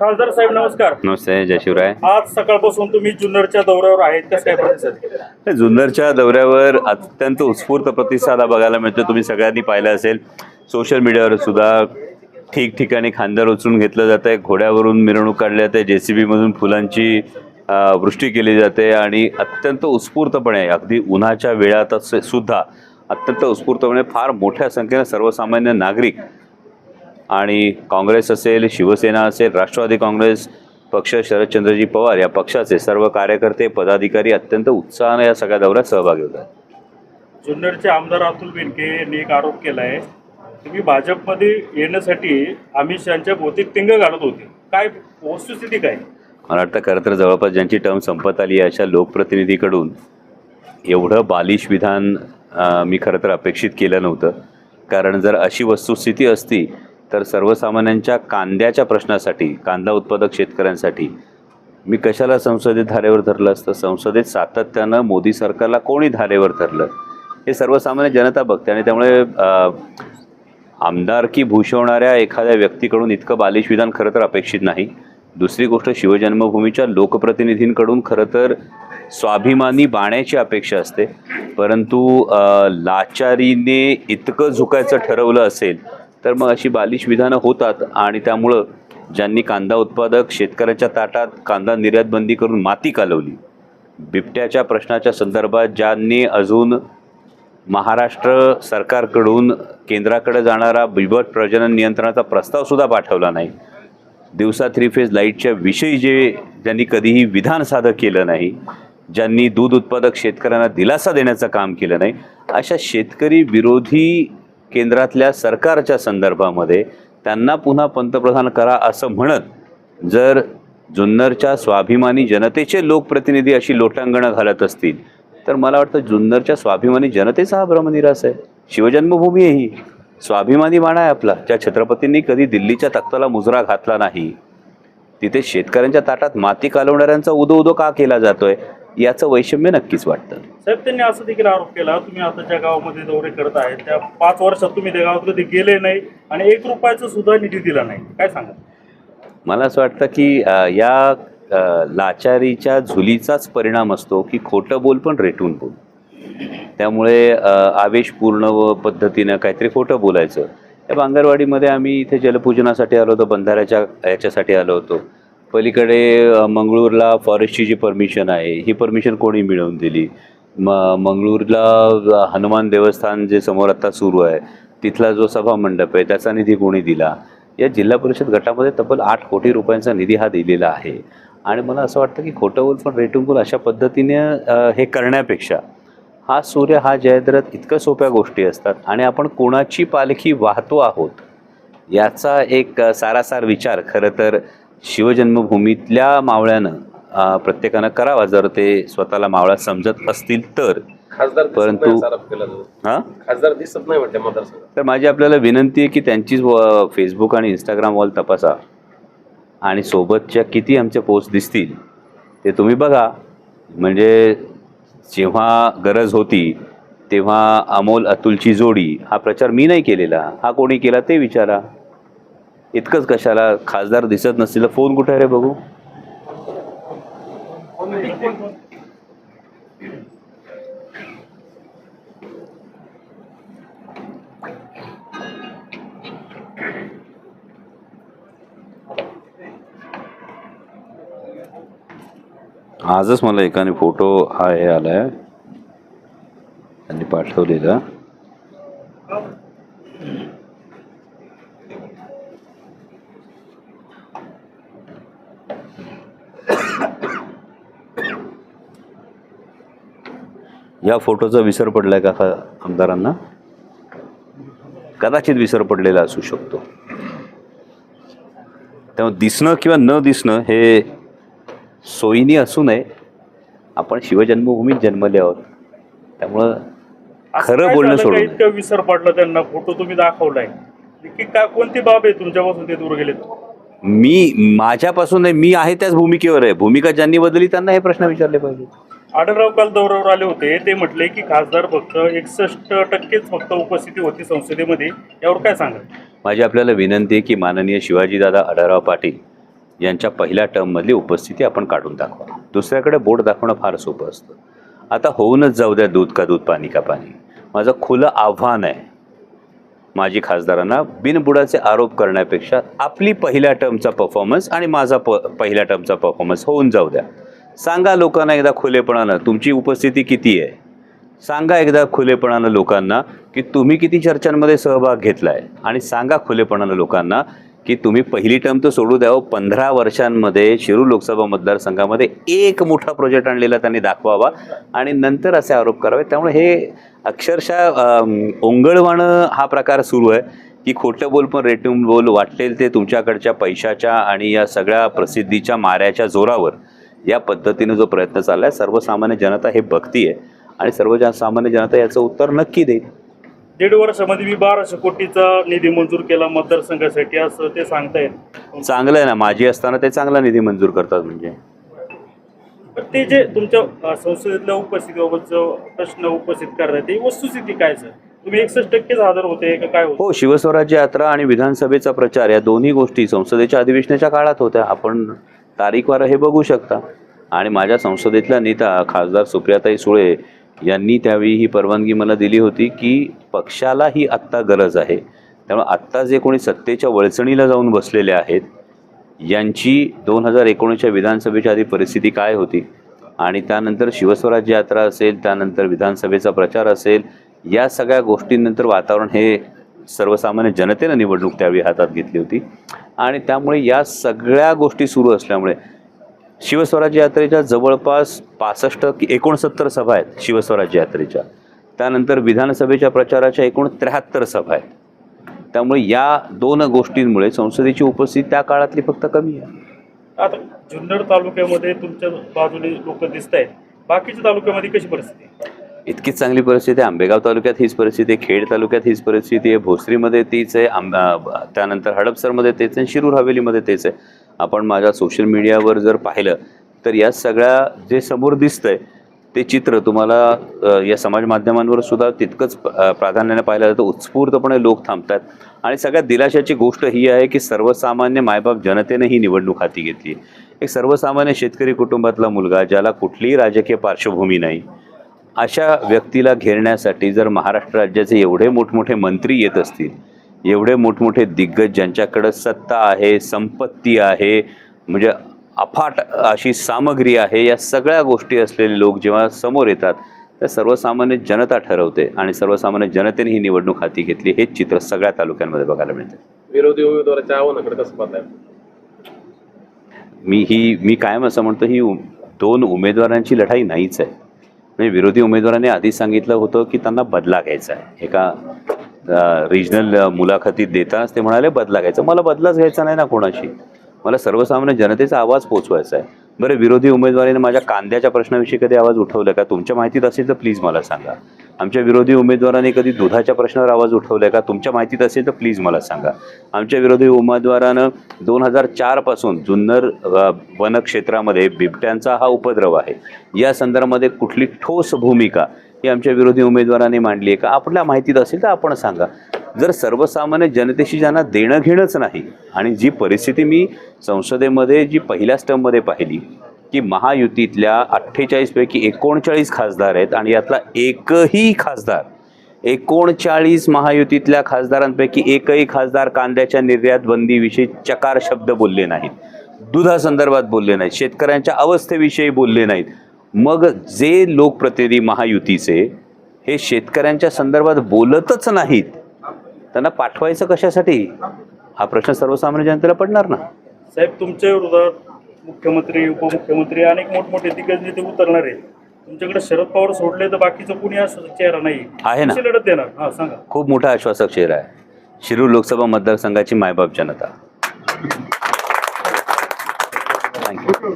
खासदार साहेब नमस्कार. नमस्ते जय शिवराय. आज सकाळपासून तुम्ही जुन्नरच्या दौऱ्यावर आहेत कसं काय प्रतिसाद जुन्नरच्या दौऱ्यावर अत्यंत उत्स्फूर्त प्रतिसाद हा बघायला मिळतो. तुम्ही सगळ्यांनी पाहिलं असेल सोशल मीडियावर सुद्धा ठिकठिकाणी खांद्यावर उचलून घेतलं जातं आहे घोड्यावरून मिरवणूक काढली जाते. जे सी बीमधून फुलांची वृष्टी केली जाते आणि अत्यंत उत्स्फूर्तपणे अगदी उन्हाच्या वेळात सुद्धा अत्यंत उत्स्फूर्तपणे फार मोठ्या संख्येनं सर्वसामान्य नागरिक आणि काँग्रेस असेल शिवसेना असेल राष्ट्रवादी काँग्रेस पक्ष शरदचंद्रजी पवार या पक्षाचे सर्व कार्यकर्ते पदाधिकारी अत्यंत उत्साहाने या सगळ्या दौऱ्यात सहभागी होत आहेत जुन्नरचे आमदार अतुल बेनके यांनी एक आरोप केला आहे तुम्ही भाजपमध्ये येण्यासाठी अमित शहाच्या भौतिक टिंग घालत होते. काय वस्तुस्थिती काय? मला वाटतं खरं तर जवळपास ज्यांची टर्म संपत आली आहे अशा लोकप्रतिनिधीकडून एवढं बालिश विधान मी खरं तर अपेक्षित केलं नव्हतं. कारण जर अशी वस्तुस्थिती असती तर सर्वसामान्यांच्या कांद्याच्या प्रश्नासाठी कांदा उत्पादक शेतकऱ्यांसाठी मी कशाला संसदेत धारेवर धरलं असतं? संसदेत सातत्यानं मोदी सरकारला कोणी धारेवर धरलं? हे सर्वसामान्य जनता बघते आणि त्यामुळे आमदारकी भूषवणाऱ्या एखाद्या व्यक्तीकडून इतकं बालिश विधान खरं तर अपेक्षित नाही. दुसरी गोष्ट शिवजन्मभूमीच्या लोकप्रतिनिधींकडून खरं तर स्वाभिमानी बाण्याची अपेक्षा असते. परंतु लाचारीने इतकं झुकायचं ठरवलं असेल तर मग अशी बालिश विधानं होतात आणि त्यामुळं ज्यांनी कांदा उत्पादक शेतकऱ्याच्या ताटात कांदा निर्यात बंदी करून माती कालवली बिबट्याच्या प्रश्नाच्या संदर्भात ज्यांनी अजून महाराष्ट्र सरकारकडून केंद्राकडे जाणारा बिबट प्रजनन नियंत्रणाचा प्रस्तावसुद्धा पाठवला नाही. दिवसा थ्री फेज लाईटच्या विषयी जे ज्यांनी कधीही विधान साधं केलं नाही ज्यांनी दूध उत्पादक शेतकऱ्यांना दिलासा देण्याचं काम केलं नाही अशा शेतकरी विरोधी केंद्रातल्या सरकारच्या संदर्भामध्ये त्यांना पुन्हा पंतप्रधान करा असं म्हणत जर जुन्नरच्या स्वाभिमानी जनतेचे लोकप्रतिनिधी अशी लोटांगणं घालत असतील तर मला वाटतं जुन्नरच्या स्वाभिमानी जनतेचा हा भ्रमनिरास आहे शिवजन्मभूमी आहे. ही स्वाभिमानी माणा आहे आपला ज्या छत्रपतींनी कधी दिल्लीच्या तख्ताला मुजरा घातला नाही तिथे शेतकऱ्यांच्या ताटात माती कालवणाऱ्यांचा उदो उदो का केला जातोय? याचं वैषम्य नक्कीच वाटतं. साहेब त्यांनी असं देखील आरोप केला तुम्ही आता ज्या गावामध्ये दौरे करत आहे त्या पाच वर्षात तुम्ही त्या गावात कधी गेले नाही आणि एक रुपयाचा सुद्धा निधी दिला नाही. काय सांगा? मला असं वाटतं की अ, या अ, लाचारीच्या झुलीचाच परिणाम असतो की खोटं बोल पण रेटून बोल. त्यामुळे अ, आवेशपूर्ण व पद्धतीनं काहीतरी खोटं बोलायचं. या बांगरवाडीमध्ये आम्ही इथे जलपूजनासाठी आलो होतो बंधाऱ्याच्या याच्यासाठी आलो होतो. पलीकडे मंगळूरला फॉरेस्टची जी परमिशन आहे. ही परमिशन कोणी मिळवून दिली? म मंगळूरला हनुमान देवस्थान जे समोर आता सुरू आहे तिथला जो सभा मंडप आहे त्याचा निधी कोणी दिला? या जिल्हा परिषद गटामध्ये तब्बल आठ कोटी रुपयांचा निधी हा दिलेला आहे. आणि मला असं वाटतं की खोटं बोल पण रेटून बोल अशा पद्धतीने हे करण्यापेक्षा हा सूर्य हा जयद्रथ इतकं सोप्या गोष्टी असतात. आणि आपण कोणाची पालखी वाहतो आहोत याचा एक सारासार विचार. खरं तर शिवजन्मभूमीतल्या मावळ्यानं प्रत्येकानं करावा. जर ते स्वतःला मावळा समजत असतील तर. परंतु-. हां? खासदार दिसत नाही तर माझी आपल्याला विनंती आहे की त्यांचीच व- फेसबुक आणि इंस्टाग्राम वॉल तपासा. आणि सोबतच्या किती आमच्या पोस्ट दिसतील ते तुम्ही बघा. म्हणजे जेव्हा गरज होती तेव्हा अमोल अतुलची जोडी हा प्रचार मी नाही केलेला. हा कोणी केला ते विचारा. इतकंच कशाला खासदार दिसत नसतील. फोन कुठे आहे रे बघू? आजच मला एकाने फोटो हा हे आलाय. त्यांनी पाठवलेला. या फोटोचा विसर पडलाय का का आमदारांना? कदाचित विसर पडलेला असू शकतो. त्यामुळे दिसणं किंवा न दिसणं हे सोयीनी असू नये. आपण शिवजन्मभूमीत जन्मले आहोत. त्यामुळं खरं बोलणं का सोडून इतकं विसर पडला त्यांना? फोटो तुम्ही दाखवलाय. की काय कोणती बाब आहे तुमच्यापासून ते दूर गेलेत? मी माझ्यापासून नाही मी आहे त्याच भूमिकेवर आहे. भूमिका ज्यांनी बदलली त्यांना हे प्रश्न विचारले पाहिजे आढळराव काल दौऱ्यावर आले होते. ते म्हटले की खासदार फक्त एकसष्ट टक्केच फक्त उपस्थिती होती संसदेमध्ये. यावर काय सांगा माझी आपल्याला विनंती आहे की माननीय शिवाजीदादा आढळराव पाटील यांच्या पहिल्या टर्ममधली उपस्थिती आपण काढून दाखवा. दुसऱ्याकडे बोट दाखवणं फार सोपं असतं. आता होऊनच जाऊ द्या दूध का दूध पाणी का पाणी. माझं खुलं आव्हान आहे माजी खासदारांना बिनबुडाचे आरोप करण्यापेक्षा आपली पहिल्या टर्मचा परफॉर्मन्स आणि माझा प पहिल्या टर्मचा परफॉर्मन्स होऊन जाऊ द्या. सांगा लोकांना एकदा खुलेपणानं तुमची उपस्थिती किती आहे? सांगा एकदा खुलेपणानं लोकांना की तुम्ही किती चर्चांमध्ये सहभाग घेतला आहे आणि सांगा खुलेपणानं लोकांना की तुम्ही पहिली टर्म तर सोडू द्यावं हो, पंधरा वर्षांमध्ये शिरूर लोकसभा मतदारसंघामध्ये एक मोठा प्रोजेक्ट आणलेला त्यांनी दाखवावा आणि नंतर असे आरोप करावे. त्यामुळे हे अक्षरशः ओंगळवाणं हा प्रकार सुरू आहे की खोटं बोल पण रेटून बोल वाटेल ते तुमच्याकडच्या पैशाच्या आणि या सगळ्या प्रसिद्धीच्या माऱ्याच्या जोरावर. या पद्धतीने जो प्रयत्न चालला आहे सर्वसामान्य जनता हे बघतीये आणि सर्व जन सामान्य जनता याचं उत्तर नक्की देईल. दीड वर्षामध्ये मी बाराशे कोटीचा निधी मंजूर केला मतदारसंघासाठी असं ते सांगतायत चांगलं आहे ना माझी असताना ते चांगला निधी मंजूर करतात म्हणजे. ते जे तुमच्या संसदेतल्या उपस्थितीबाबत जो प्रश्न उपस्थित करताय ते वस्तुस्थिती काय सर? तुम्ही एकसष्ट टक्केच हजर होते का काय होते? हो शिवस्वराज्य यात्रा आणि विधानसभेचा प्रचार या दोन्ही गोष्टी संसदेच्या अधिवेशनाच्या काळात होत्या. आपण तारीखवार हे बघू शकता. आणि माझ्या संसदेतल्या नेता खासदार सुप्रियाताई सुळे यांनी त्यावेळी ही परवानगी मला दिली होती की पक्षाला ही आत्ता गरज आहे. त्यामुळे आत्ता जे कोणी सत्तेच्या वळचणीला जाऊन बसलेले आहेत यांची दोन हजार एकोणीसच्या विधानसभेच्या आधी परिस्थिती काय होती? आणि त्यानंतर शिवस्वराज्य यात्रा असेल त्यानंतर विधानसभेचा प्रचार असेल या सगळ्या गोष्टींनंतर वातावरण हे सर्वसामान्य जनतेनं निवडणूक त्यावेळी हातात घेतली होती. आणि त्यामुळे या सगळ्या गोष्टी सुरू असल्यामुळे शिवस्वराज्य यात्रेच्या जवळपास पासष्ट की एकोणसत्तर सभा आहेत शिवस्वराज्य यात्रेच्या. त्यानंतर विधानसभेच्या प्रचाराच्या एकूण त्र्याहत्तर सभा आहेत. त्यामुळे या दोन गोष्टींमुळे संसदेची उपस्थिती त्या काळातली फक्त कमी आहे. आता जुन्नर तालुक्यामध्ये तुमच्या बाजूने लोक दिसत आहेत बाकीच्या तालुक्यामध्ये कशी परिस्थिती इतकीच चांगली परिस्थिती आहे. आंबेगाव तालुक्यात हीच परिस्थिती आहे. खेड तालुक्यात हीच परिस्थिती आहे. भोसरीमध्ये तीच आहे. आंबा त्यानंतर हडपसरमध्ये तेच आहे. शिरूर हवेलीमध्ये तेच आहे. आपण माझ्या सोशल मीडियावर जर पाहिलं तर या सगळ्या जे समोर दिसतंय ते चित्र तुम्हाला या समाज माध्यमांवर सुद्धा तितकंच प्राधान्याने पाहिलं जातं. उत्स्फूर्तपणे लोक थांबतात आणि सगळ्यात दिलाशाची गोष्ट ही आहे की सर्वसामान्य मायबाप जनतेने ही निवडणूक हाती घेतली एक सर्वसामान्य शेतकरी कुटुंबातला मुलगा ज्याला कुठलीही राजकीय पार्श्वभूमी नाही अशा व्यक्तीला घेरण्यासाठी जर महाराष्ट्र राज्याचे एवढे मोठमोठे मंत्री येत असतील एवढे मोठमोठे दिग्गज ज्यांच्याकडं सत्ता आहे संपत्ती आहे म्हणजे अफाट अशी सामग्री आहे या सगळ्या गोष्टी असलेले लोक जेव्हा समोर येतात तर सर्वसामान्य जनता ठरवते आणि सर्वसामान्य जनतेने ही निवडणूक हाती घेतली हेच चित्र सगळ्या तालुक्यांमध्ये बघायला मिळते. विरोधी उमेदवाराच्या आव्हानाकडे कसं पाहताय? मी ही मी कायम असं म्हणतो ही दोन उमेदवारांची लढाई नाहीच आहे. म्हणजे विरोधी उमेदवारांनी आधी सांगितलं होतं की त्यांना बदला घ्यायचा आहे. एका रिजनल मुलाखतीत देतानाच ते म्हणाले बदला घ्यायचा. मला बदलाच घ्यायचा नाही ना कोणाशी. मला सर्वसामान्य जनतेचा आवाज पोचवायचा आहे. बरं विरोधी उमेदवारीने माझ्या कांद्याच्या प्रश्नाविषयी कधी आवाज उठवला का? तुमच्या माहितीत असेल तर प्लीज मला सांगा. आमच्या विरोधी उमेदवारांनी कधी दुधाच्या प्रश्नावर आवाज उठवलाय का? तुमच्या माहितीत असेल तर प्लीज मला सांगा. आमच्या विरोधी उमेदवारानं दोन हजार चारपासून जुन्नर वनक्षेत्रामध्ये बिबट्यांचा हा उपद्रव आहे. या संदर्भामध्ये कुठली ठोस भूमिका ही आमच्या विरोधी उमेदवारांनी मांडली आहे का? आपल्या माहितीत असेल तर आपण सांगा. जर सर्वसामान्य जनतेशी ज्यांना देणं घेणंच नाही आणि जी परिस्थिती मी संसदेमध्ये जी पहिल्या स्टममध्ये पाहिली की महायुतीतल्या अठ्ठेचाळीसपैकी एकोणचाळीस खासदार आहेत आणि यातला एकही खासदार एकोणचाळीस महायुतीतल्या खासदारांपैकी एकही खासदार कांद्याच्या निर्यात बंदीविषयी चकार शब्द बोलले नाहीत दुधासंदर्भात बोलले नाहीत शेतकऱ्यांच्या अवस्थेविषयी बोलले नाहीत. मग जे लोकप्रतिनिधी महायुतीचे हे शेतकऱ्यांच्या संदर्भात बोलतच नाहीत त्यांना पाठवायचं कशासाठी? हा प्रश्न सर्वसामान्य जनतेला पडणार ना? साहेब तुमच्या विरोधात मुख्यमंत्री उपमुख्यमंत्री अनेक मोठमोठे दिग्गज नेते उतरणार आहेत. तुमच्याकडे शरद पवार सोडले तर बाकीचं कुणी असं चेहरा नाही. आहे ना. लढत देणार? हा सांगा. खूप मोठा आश्वासक चेहरा आहे. शिरूर लोकसभा मतदारसंघाची मायबाप जनता. थँक्यू